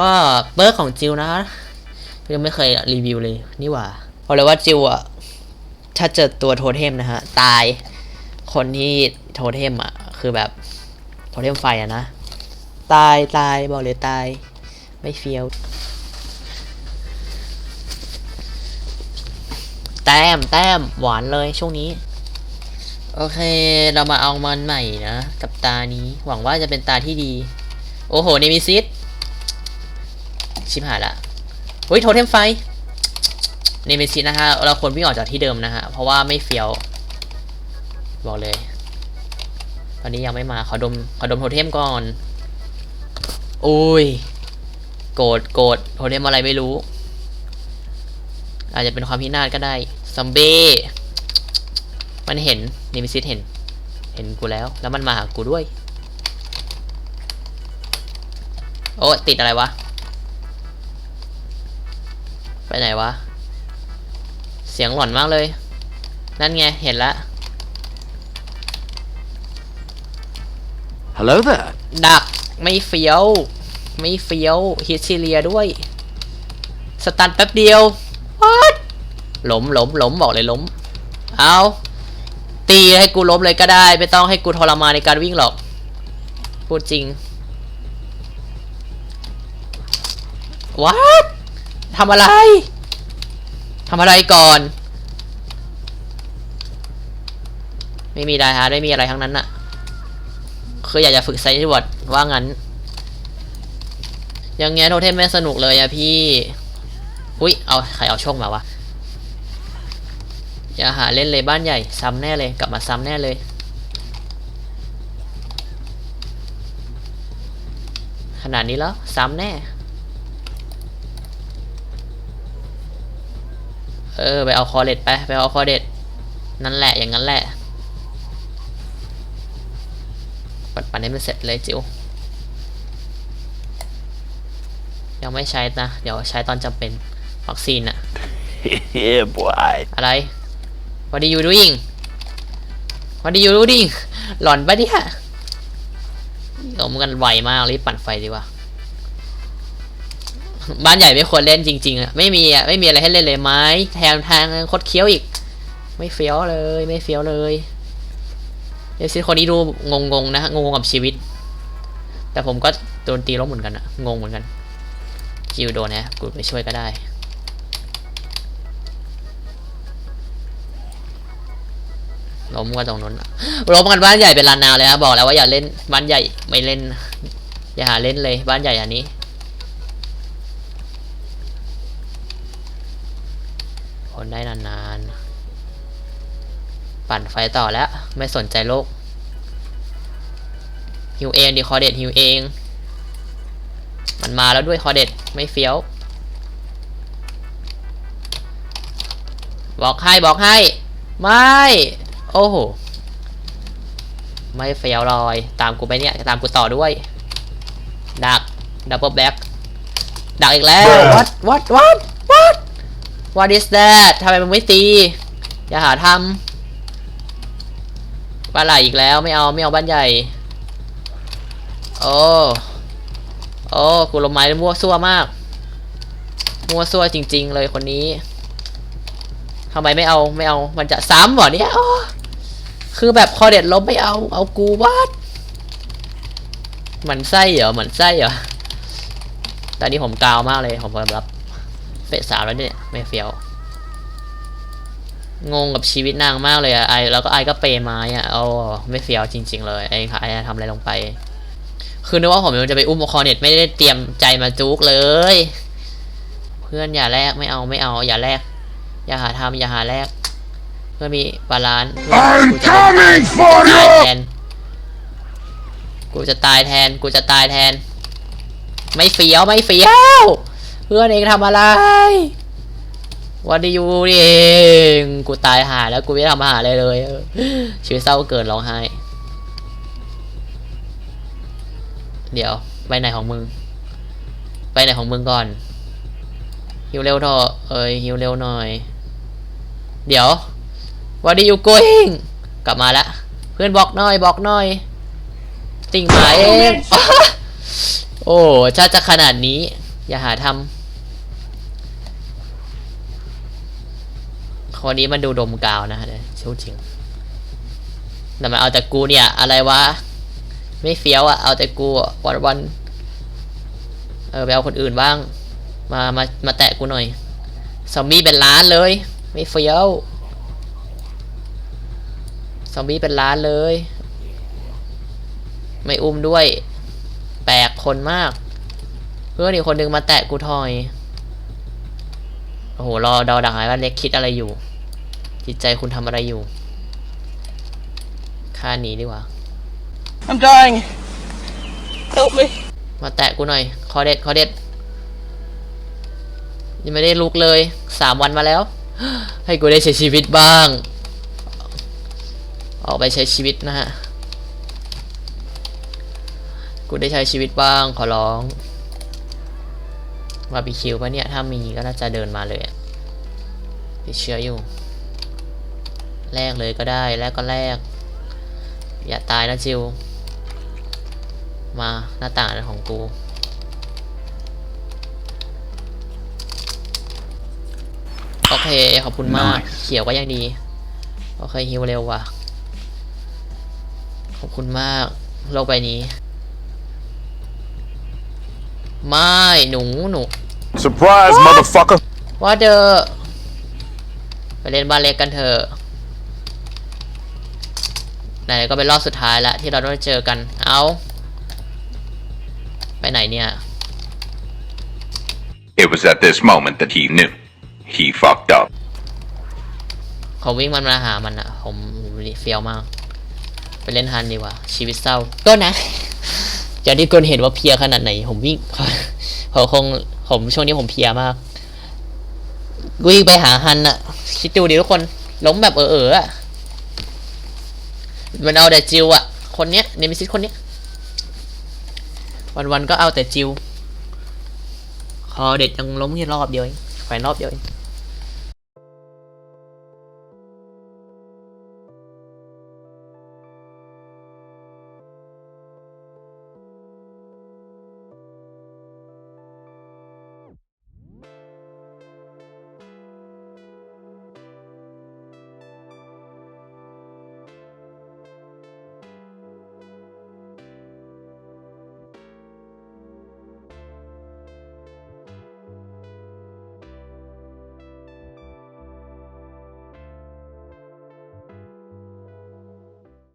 ก็เบิร์กของจิวนะยังไม่เคยรีวิวเลยนี่หว่าเพราะเลยว่าจิวอะถ้าเจอตัวโทเทมนะฮะ ตายคนที่โทเทมอะคือแบบโทเทมไฟอะนะ ตายตายบอกเลยตาย ไม่เฟี้ยว แต้มแต้มหวานเลยช่วงนี้ โอเคเรามาเอามันใหม่นะ กับตานี้หวังว่าจะเป็นตาที่ดี โอ้โหเนมิซิส ชิบหายละเฮ้ยโทเทมไฟเนมิซิสนะฮะ เราควรวิ่งออกจากที่เดิมนะฮะ เพราะว่าไม่เฟี้ยว บอกเลย ตอนนี้ยังไม่มา ขอดม ขอดมโทเทมก่อนโอ้ย โกรธ โกรธ โทเทมอะไรไม่รู้ อาจจะเป็นความพินาศก็ได้ซอมเบ้มันเห็นเนมิซิสเห็น เห็นกูแล้ว แล้วมันมาหากูด้วย โอ้ติดอะไรวะ ไปไหนวะ เสียงหลอนมากเลย นั่นไง เห็นละ Hello there. ดัก ไม่เฟี้ยว ไม่เฟี้ยวฮิตซิเลียด้วย สตันแป๊บเดียววัดล้มล้มล้มบอกเลยล้มเอาตีให้กูล้มเลยก็ได้ ไม่ต้องให้กูทรมานในการวิ่งหรอก พูดจริงวัด ทำอะไรทำอะไรก่อน ไม่มีได้ฮะไม่มีอะไรทั้งนั้นน่ะ คืออยากจะฝึกไซน์วอร์ดว่างั้น ยังไงโทเทมไม่สนุกเลยอะพี่ อุ้ยเอาใครเอาโชคมาวะ อย่าหาเล่นเลยบ้านใหญ่ ซ้ำแน่เลย กลับมาซ้ำแน่เลยขนาดนี้แล้ว ซ้ำแน่ เออ ไปเอาคอเด็ดไป ไปเอาคอเด็ด นั่นแหละอย่างนั้นแหละ ปัดปันให้มันเสร็จเลยจิวยังไม่ใช้นะ เดี๋ยวใช้ตอนจำเป็นวัคซีนอะ yeah, boy. อะไร What are you doing What are you doing หลอนปะเนี่ยหลงกันไวมากรีบปั่นไฟดีกว่า บ้านใหญ่ไม่ควรเล่นจริงๆอะไม่มีอะไม่มีอะไรให้เล่นเลยไม้แถมทางคดเคี้ยวอีก ไม่เฟี้ยวเลยไม่เฟี้ยวเลยเดซิคนนี้ดูงงๆนะฮะงงๆกับชีวิต แต่ผมก็โดนตีล้มเหมือนกันอะงงเหมือนกันจิวโดนนะกูไปช่วยก็ได้ล้มกันตรงนู้นอะล้มกันบ้านใหญ่เป็นลานนาเลยนะบอกแล้วว่าอย่าเล่นบ้านใหญ่ไม่เล่น อย่าหาเล่นเลยบ้านใหญ่อันนี้ นได้นานๆ ปั่นไฟต่อแล้ว ไม่สนใจโลกฮิวเองดีคอเด็ดฮิวเอง มันมาแล้วด้วยคอเด็ดไม่เฟี้ยวบอกให้บอกให้ ไม่ โอ้โห ไม่เฟี้ยวลอย ตามกูไปเนี่ย ตามกูต่อด้วย ดัก ดับเบิลแบ็กดักอีกแล้ว what what what what what is that ทำไมมึงไม่ตี อย่าหาทำบ้านไหลอีกแล้วไม่เอาไม่เอาบ้านใหญ่ โอ้โอ้กูลงไม้มั่วซั่วมาก มั่วซั่วจริง ๆ เลยคนนี้ทำไมไม่เอาไม่เอามันจะซ้ำเหรอเนี่ยอ้คือแบบคอเด็ดลบไม่เอาเอากูวาดมือนไส้เหรอเหมือนไส้เหรอตอนนี้ผมกาวมากเลยผมยอมรับ ฟสสามแล้วเนี่ยไม่เฟี้ยว งงกับชีวิตนางมากเลยอะไอแล้วก็ไอก็เปย์ไม้อะโอ้ไม่เฟี้ยวจริง ๆ เลยไอค่ะไอทำอะไรลงไป คือนึกว่าผมจะไปอุ้มคอเน็ตไม่ได้เตรียมใจมาจุกเลย เพื่อนอย่าแลกไม่เอาไม่เอา อย่าแลกอย่าหาทำอย่าหาแลกเพื่อนมีบาลานซ์ I'm coming for ตาย you! แทนกูจะตายแทนกูจะตายแทน ไม่เฟี้ยวไม่เฟี้ยว เพื่อนเองทำอะไร วันดีอยู่นี่เองกูตายหาแล้วกูไม่ได้ทำอาหารเลยเลยเออชีวิตเศร้าเกินร้องไห้ เดี๋ยวไปไหนของมึง ไปไหนของมึงก่อนฮิวเร็วเถอะเอ้ยฮิวเร็วหน่อย เดี๋ยว What are you going กลับมาละเพื่อนบอกหน่อยบอกหน่อยติ่งหมาเองโอ้ถ้าจะขนาดนี้ อย่าหาทำ คนนี้มันดูดมกาวนะเนี่ยชูจริง แต่มันเอาแต่กูเนี่ย อะไรวะ ไม่เฟี้ยวอะเอาแต่กูวันวันเออไปเอาคนอื่นบ้าง มา มา มาแตะกูหน่อยซอมบี้เป็นล้านเลย ไม่เฟี้ยวซอมบี้เป็นล้านเลย ไม่อุ้มด้วย แปลกคนมาก เพื่อนอีกคนนึงมาแตะกูทอย โอ้โห รอดอดักหายว่าเล็กคิดอะไรอยู่ จิตใจคุณทำอะไรอยู่ค่าหนีดีกว่า I'm dying. Help me. มาแตะกูหน่อย คอเด็ด คอเด็ด ยังไม่ได้ลุกเลยสามวันมาแล้ว ให้กูได้ใช้ชีวิตบ้าง ออกไปใช้ชีวิตนะฮะ กูได้ใช้ชีวิตบ้าง ขอร้องบาร์บีคิวปะเนี่ย ถ้ามีก็น่าจะเดินมาเลยอะติดเชื้ออยู่ แลกเลยก็ได้แลกก็แลกอย่าตายนะจิว มาหน้าต่างอันของกู โอเค ขอบคุณมาก เขียวก็ยังดี โอเคฮิวเร็วว่ะ ขอบคุณมาก โลกใบนี้ ไม่ หนูหนู Surprise, motherfucker. ว่าเดอไปเล่นบาเล็กกันเถอะ ไหนๆก็เป็นรอบสุดท้ายแล้วที่เราต้องเจอกัน เอา ไปไหนเนี่ย It was at this moment that he knew. He fucked up. ผมวิ่งมันมาหามันอะผมเฟียวมาก ไปเล่นฮันดีกว่า ชีวิตเศร้าก็นะอย่างที่คนเห็นว่าเพลียขนาดไหน ผมวิ่งผมคงผมช่วงนี้ผมเพลียมากวิ่งไปหาฮันอะคิดดูดิทุกคนล้มแบบเออเออๆอะ มันเอาแต่จิวอะคนเนี้ยเนมิซิสคนเนี้ยวันๆก็เอาแต่จิวคอเด็ดยังล้มแค่รอบเดียวเองแขวนรอบเดียวเอง